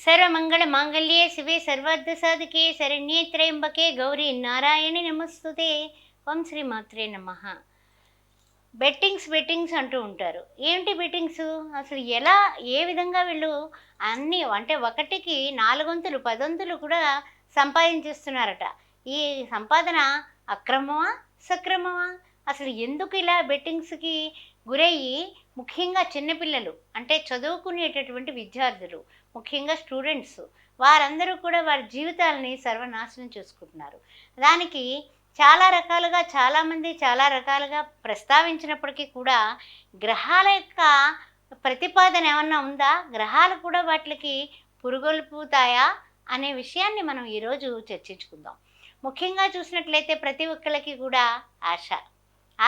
సర్వమంగళ మాంగళ్యే శివే సర్వార్థ సాధికే శరణ్యే త్రయంబకే గౌరీ నారాయణి నమస్తుతే ఓం శ్రీ మాత్రే నమ బెట్టింగ్స్ బెట్టింగ్స్ అంటూ ఉంటారు. ఏంటి బెట్టింగ్స్ అసలు ఎలా ఏ విధంగా వీళ్ళు అన్నీ అంటే ఒకటికి నాలుగొంతులు పదొంతులు కూడా సంపాదించేస్తున్నారట. ఈ సంపాదన అక్రమమా సక్రమమా? అసలు ఎందుకు ఇలా బెట్టింగ్స్కి గురయ్యి ముఖ్యంగా చిన్నపిల్లలు అంటే చదువుకునేటటువంటి విద్యార్థులు ముఖ్యంగా స్టూడెంట్స్ వారందరూ కూడా వారి జీవితాలని సర్వనాశనం చేసుకుంటున్నారు. దానికి చాలా రకాలుగా చాలామంది చాలా రకాలుగా ప్రస్తావించినప్పటికీ కూడా గ్రహాల యొక్క ప్రతిపాదన ఏమన్నా ఉందా? గ్రహాలు కూడా వాటికి పురుగొల్పుతాయా? అనే విషయాన్ని మనం ఈరోజు చర్చించుకుందాం. ముఖ్యంగా చూసినట్లయితే ప్రతి ఒక్కరికి కూడా ఆశ.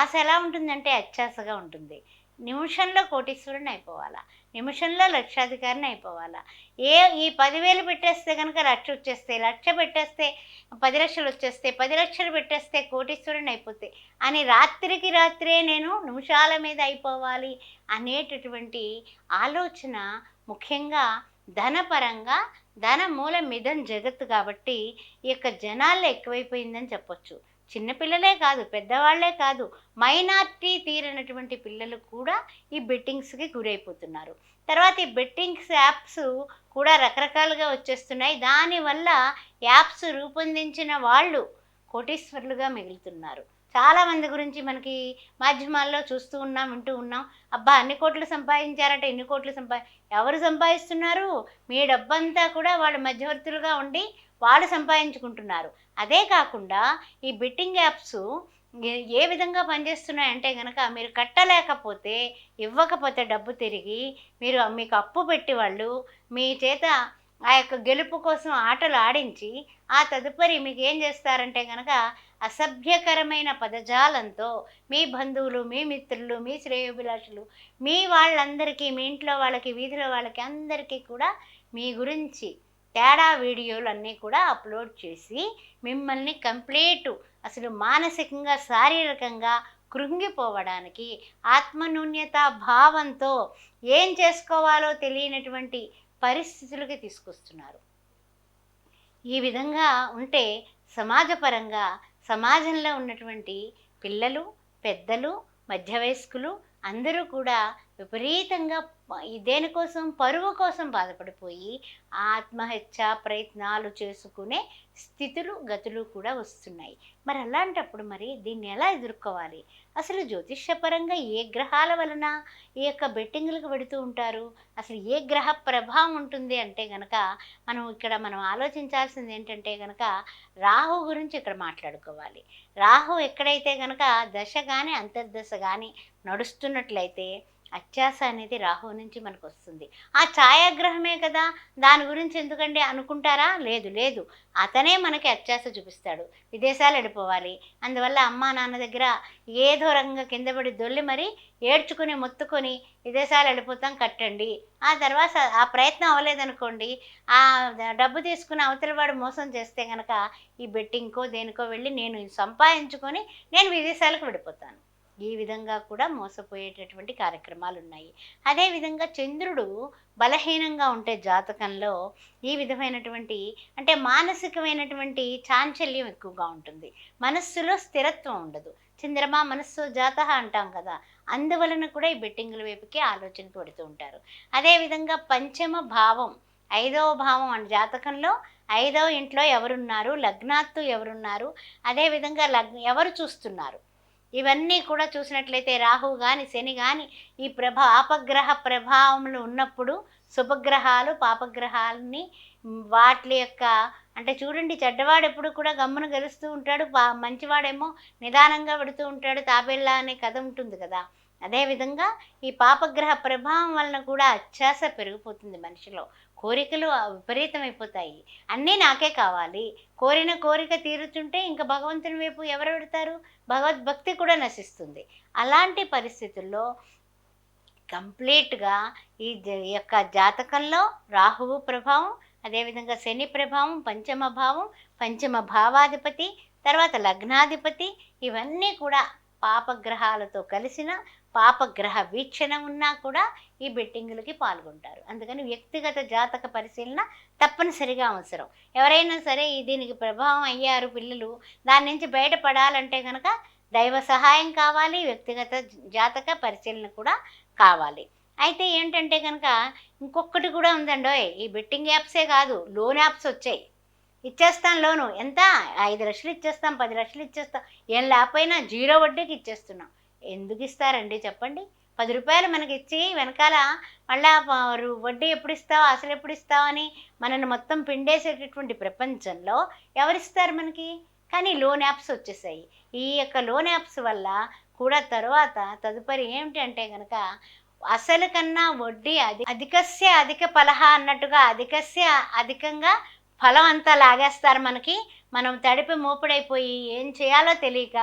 ఆశ ఎలా ఉంటుందంటే అత్యాశగా ఉంటుంది. నిమిషంలో కోటీశ్వరుని అయిపోవాలా. నిమిషంలో లక్షాధికారిని అయిపోవాలా. ఏ ఈ పదివేలు పెట్టేస్తే కనుక లక్ష వచ్చేస్తే లక్ష పెట్టేస్తే పది లక్షలు వచ్చేస్తే పది లక్షలు పెట్టేస్తే కోటీశ్వరుని అయిపోతే అని రాత్రికి రాత్రే నేను నిమిషాల మీద అయిపోవాలి అనేటటువంటి ఆలోచన ముఖ్యంగా ధనపరంగా ధన మూల మిదం జగత్తు కాబట్టి ఈ యొక్క జనాల్లో ఎక్కువైపోయిందని చెప్పొచ్చు. చిన్నపిల్లలే కాదు పెద్దవాళ్ళే కాదు మైనార్టీ తీరినటువంటి పిల్లలు కూడా ఈ బెట్టింగ్స్కి గురైపోతున్నారు. తర్వాత ఈ బెట్టింగ్స్ యాప్స్ కూడా రకరకాలుగా వచ్చేస్తున్నాయి. దానివల్ల యాప్స్ రూపొందించిన వాళ్ళు కోటీశ్వరులుగా మిగులుతున్నారు. చాలామంది గురించి మనకి మాధ్యమాల్లో చూస్తూ ఉన్నాం వింటూ ఉన్నాం. అబ్బా అన్ని కోట్లు సంపాదించారంటే ఎన్ని కోట్లు సంపా ఎవరు సంపాదిస్తున్నారు? మీ డబ్బంతా కూడా వాళ్ళు మధ్యవర్తులుగా ఉండి వాళ్ళు సంపాదించుకుంటున్నారు. అదే కాకుండా ఈ బెట్టింగ్ యాప్స్ ఏ- ఏ విధంగా పనిచేస్తున్నాయంటే కనుక మీరు కట్టలేకపోతే ఇవ్వకపోతే డబ్బు తిరిగి మీరు మీకు అప్పు పెట్టి వాళ్ళు మీ చేత ఆ యొక్క గెలుపు కోసం ఆటలు ఆడించి ఆ తదుపరి మీకు ఏం చేస్తారంటే కనుక అసభ్యకరమైన పదజాలంతో మీ బంధువులు మీ మిత్రులు మీ శ్రేయోభిలాషులు మీ వాళ్ళందరికీ మీ ఇంట్లో వాళ్ళకి వీధిలో వాళ్ళకి అందరికీ కూడా మీ గురించి తేడా వీడియోలు అన్నీ కూడా అప్లోడ్ చేసి మిమ్మల్ని కంప్లీట్ అసలు మానసికంగా శారీరకంగా కృంగిపోవడానికి ఆత్మనూన్యత భావంతో ఏం చేసుకోవాలో తెలియనటువంటి పరిస్థితులకి తీసుకొస్తున్నారు. ఈ విధంగా ఉంటే సమాజపరంగా సమాజంలో ఉన్నటువంటి పిల్లలు పెద్దలు మధ్య వయస్కులు అందరూ కూడా విపరీతంగా దేనికోసం? పరువు కోసం బాధపడిపోయి ఆత్మహత్య ప్రయత్నాలు చేసుకునే స్థితులు గతులు కూడా వస్తున్నాయి. మరి అలాంటప్పుడు మరి దీన్ని ఎలా ఎదుర్కోవాలి? అసలు జ్యోతిష్యపరంగా ఏ గ్రహాల వలన ఈ యొక్క బెట్టింగ్లకు పెడుతూ ఉంటారు? అసలు ఏ గ్రహ ప్రభావం ఉంటుంది అంటే గనక మనం ఇక్కడ మనం ఆలోచించాల్సింది ఏంటంటే గనక రాహు గురించి ఇక్కడ మాట్లాడుకోవాలి. రాహు ఎక్కడైతే గనక దశ కానీ అంతర్దశ కానీ నడుస్తున్నట్లయితే అత్యాస అనేది రాహు నుంచి మనకు వస్తుంది ఆ ఛాయాగ్రహమే కదా దాని గురించి ఎందుకండి అనుకుంటారా? లేదు లేదు. అతనే మనకి అత్యాస చూపిస్తాడు. విదేశాలు వెళ్ళిపోవాలి. అందువల్ల అమ్మా నాన్న దగ్గర ఏదో రకంగా కింద పడి దొల్లి మరి ఏడ్చుకుని మొత్తుకొని విదేశాలు వెళ్ళిపోతాం కట్టండి. ఆ తర్వాత ఆ ప్రయత్నం అవ్వలేదనుకోండి ఆ డబ్బు తీసుకుని అవతల వాడు మోసం చేస్తే కనుక ఈ బెట్టింగ్కో దేనికో వెళ్ళి నేను సంపాదించుకొని నేను విదేశాలకు వెళ్ళిపోతాను. ఈ విధంగా కూడా మోసపోయేటటువంటి కార్యక్రమాలు ఉన్నాయి అదేవిధంగా చంద్రుడు బలహీనంగా ఉంటే జాతకంలో ఈ విధమైనటువంటి అంటే మానసికమైనటువంటి చాంచల్యం ఎక్కువగా ఉంటుంది. మనస్సులో స్థిరత్వం ఉండదు. చంద్రమా మనస్సు జాత అంటాం కదా. అందువలన కూడా ఈ బెట్టింగుల వైపుకి ఆలోచన పెడుతూ ఉంటారు. అదేవిధంగా పంచమ భావం ఐదవ భావం అని జాతకంలో ఐదవ ఇంట్లో ఎవరున్నారు లగ్నాత్తు ఎవరున్నారు అదేవిధంగా లగ్ ఎవరు చూస్తున్నారు? ఇవన్నీ కూడా చూసినట్లయితే రాహు కానీ శని కానీ ఈ ప్రభా అపగ్రహ ప్రభావములు ఉన్నప్పుడు శుభగ్రహాలు పాపగ్రహాలని వాటి యొక్క అంటే చూడండి చెడ్డవాడు ఎప్పుడు కూడా గమ్మున గెలుస్తూ ఉంటాడు పా మంచివాడేమో నిదానంగా పెడుతూ ఉంటాడు తాబేళ్ళ అనే కథ ఉంటుంది కదా. అదేవిధంగా ఈ పాపగ్రహ ప్రభావం వలన కూడా అత్యాస పెరిగిపోతుంది మనిషిలో. కోరికలు విపరీతమైపోతాయి. అన్నీ నాకే కావాలి. కోరిన కోరిక తీరుతుంటే ఇంకా భగవంతుని వైపు ఎవరు పెడతారు భగవద్భక్తి కూడా నశిస్తుంది. అలాంటి పరిస్థితుల్లో కంప్లీట్గా ఈ యొక్క జాతకంలో రాహువు ప్రభావం అదేవిధంగా శని ప్రభావం పంచమ భావం పంచమ భావాధిపతి తర్వాత లగ్నాధిపతి ఇవన్నీ కూడా పాపగ్రహాలతో కలిసిన పాపగ్రహ వీక్షణ ఉన్నా కూడా ఈ బెట్టింగులకి పాల్గొంటారు. అందుకని వ్యక్తిగత జాతక పరిశీలన తప్పనిసరిగా అవసరం. ఎవరైనా సరే దీనికి ప్రభావం అయ్యారు పిల్లలు దాని నుంచి బయటపడాలంటే కనుక దైవ సహాయం కావాలి వ్యక్తిగత జాతక పరిశీలన కూడా కావాలి. అయితే ఏంటంటే కనుక ఇంకొకటి కూడా ఉందండోయ్ ఈ బెట్టింగ్ యాప్సే కాదు లోన్ యాప్స్ వచ్చాయి. ఇచ్చేస్తాం లోను. ఎంత? ఐదు లక్షలు ఇచ్చేస్తాం పది లక్షలు ఇచ్చేస్తాం. ఏం లేకపోయినా జీరో వడ్డీకి ఇచ్చేస్తున్నాం. ఎందుకు ఇస్తారండి చెప్పండి. పది రూపాయలు మనకి ఇచ్చి వెనకాల మళ్ళా వడ్డీ ఎప్పుడు ఇస్తావు అసలు ఎప్పుడు ఇస్తావు అని మనల్ని మొత్తం పిండేసేటటువంటి ప్రపంచంలో ఎవరిస్తారు మనకి? కానీ లోన్ యాప్స్ వచ్చేసాయి. ఈ యొక్క లోన్ యాప్స్ వల్ల కూడా తర్వాత తదుపరి ఏమిటి అంటే కనుక అసలు కన్నా వడ్డీ అధి అధికస్య అధిక ఫలహ అన్నట్టుగా అధికస్య అధికంగా ఫలం అంతా లాగేస్తారు మనకి. మనం తడిపి మోపుడైపోయి ఏం చేయాలో తెలియక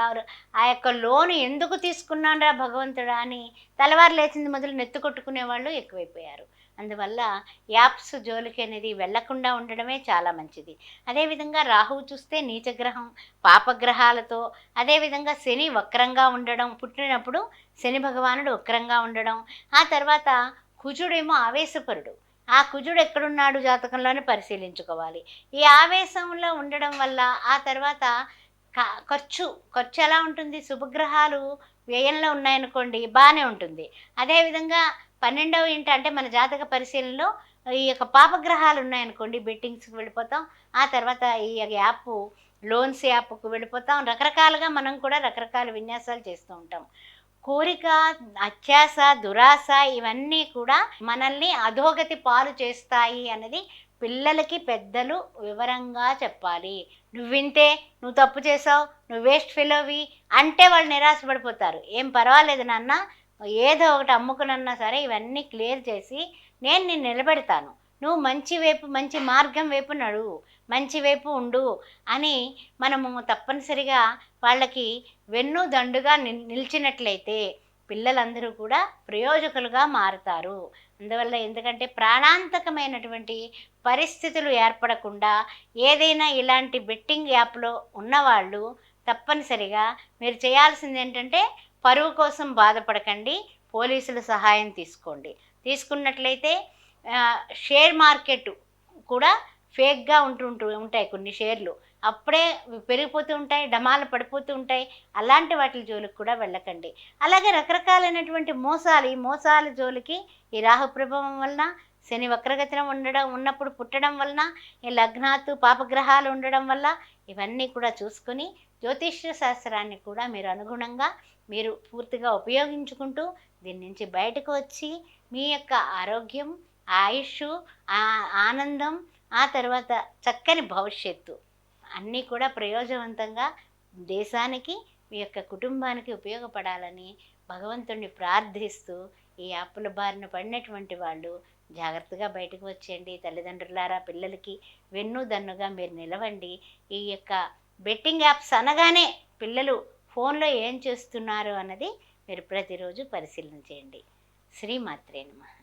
ఆ యొక్క లోను ఎందుకు తీసుకున్నాడా భగవంతుడా అని తలవారు లేచింది మొదలు నెత్తు కొట్టుకునే వాళ్ళు ఎక్కువైపోయారు. అందువల్ల యాప్స్ జోలికి అనేది వెళ్ళకుండా ఉండడమే చాలా మంచిది. అదేవిధంగా రాహువు చూస్తే నీచగ్రహం పాపగ్రహాలతో అదేవిధంగా శని వక్రంగా ఉండడం పుట్టినప్పుడు శని భగవానుడు వక్రంగా ఉండడం ఆ తర్వాత కుజుడేమో ఆవేశపరుడు. ఆ కుజుడు ఎక్కడున్నాడు జాతకంలోనే పరిశీలించుకోవాలి. ఈ ఆవేశంలో ఉండడం వల్ల ఆ తర్వాత ఖర్చు ఖర్చు ఎలా ఉంటుంది? శుభగ్రహాలు వ్యయంలో ఉన్నాయనుకోండి బాగానే ఉంటుంది. అదేవిధంగా పన్నెండవ ఇంట అంటే మన జాతక పరిశీలనలో ఈ యొక్క పాపగ్రహాలు ఉన్నాయనుకోండి బెట్టింగ్స్కి వెళ్ళిపోతాం. ఆ తర్వాత ఈ యాప్ లోన్స్ యాప్కు వెళ్ళిపోతాం. రకరకాలుగా మనం కూడా రకరకాల విన్యాసాలు చేస్తూ ఉంటాం. కోరిక అత్యాస దురాశ ఇవన్నీ కూడా మనల్ని అధోగతి పాలు చేస్తాయి అన్నది పిల్లలకి పెద్దలు వివరంగా చెప్పాలి. నువ్వు వింటే నువ్వు తప్పు చేసావు నువ్వు వేస్ట్ ఫెలోవి అంటే వాళ్ళు నిరాశపడిపోతారు. ఏం పర్వాలేదు నాన్న ఏదో ఒకటి అమ్ముకునన్నా సరే ఇవన్నీ క్లియర్ చేసి నేను నిన్ను నిలబెడతాను. నువ్వు మంచి వైపు మంచి మార్గం వైపు నడువు. మంచి వైపు ఉండు అని మనము తప్పనిసరిగా వాళ్ళకి వెన్ను దండుగా ని నిలిచినట్లయితే పిల్లలందరూ కూడా ప్రయోజకులుగా మారుతారు. అందువల్ల ఎందుకంటే ప్రాణాంతకమైనటువంటి పరిస్థితులు ఏర్పడకుండా ఏదైనా ఇలాంటి బెట్టింగ్ యాప్లో ఉన్నవాళ్ళు తప్పనిసరిగా మీరు చేయాల్సింది ఏంటంటే పరువు కోసం బాధపడకండి పోలీసుల సహాయం తీసుకోండి. తీసుకున్నట్లయితే షేర్ మార్కెట్ కూడా ఫేక్గా ఉంటుంటూ ఉంటాయి కొన్ని షేర్లు. అప్పుడే పెరిగిపోతూ ఉంటాయి డమాలు పడిపోతూ ఉంటాయి. అలాంటి వాటి జోలికి కూడా వెళ్ళకండి. అలాగే రకరకాలైనటువంటి మోసాలు ఈ మోసాల జోలికి ఈ రాహు ప్రభావం వలన శని వక్రగతిన ఉండడం ఉన్నప్పుడు పుట్టడం వలన ఈ లగ్నాతు పాపగ్రహాలు ఉండడం వల్ల ఇవన్నీ కూడా చూసుకొని జ్యోతిష్య శాస్త్రాన్ని కూడా మీరు అనుగుణంగా మీరు పూర్తిగా ఉపయోగించుకుంటూ దీని నుంచి బయటకు వచ్చి మీ యొక్క ఆరోగ్యం ఆయుష్ ఆ- ఆనందం ఆ తర్వాత చక్కని భవిష్యత్తు. అన్నీ కూడా ప్రయోజనవంతంగా దేశానికి మీ యొక్క కుటుంబానికి ఉపయోగపడాలని భగవంతుణ్ణి ప్రార్థిస్తూ ఈ అప్పుల బారిన పడినటువంటి వాళ్ళు జాగ్రత్తగా బయటకు వచ్చేయండి. తల్లిదండ్రులారా పిల్లలకి వెన్ను దన్నుగా మీరు నిలవండి. ఈ యొక్క బెట్టింగ్ యాప్స్ అనగానే పిల్లలు ఫోన్లో ఏం చేస్తున్నారు అన్నది మీరు ప్రతిరోజు పరిశీలన చేయండి. శ్రీమాత్రేనమా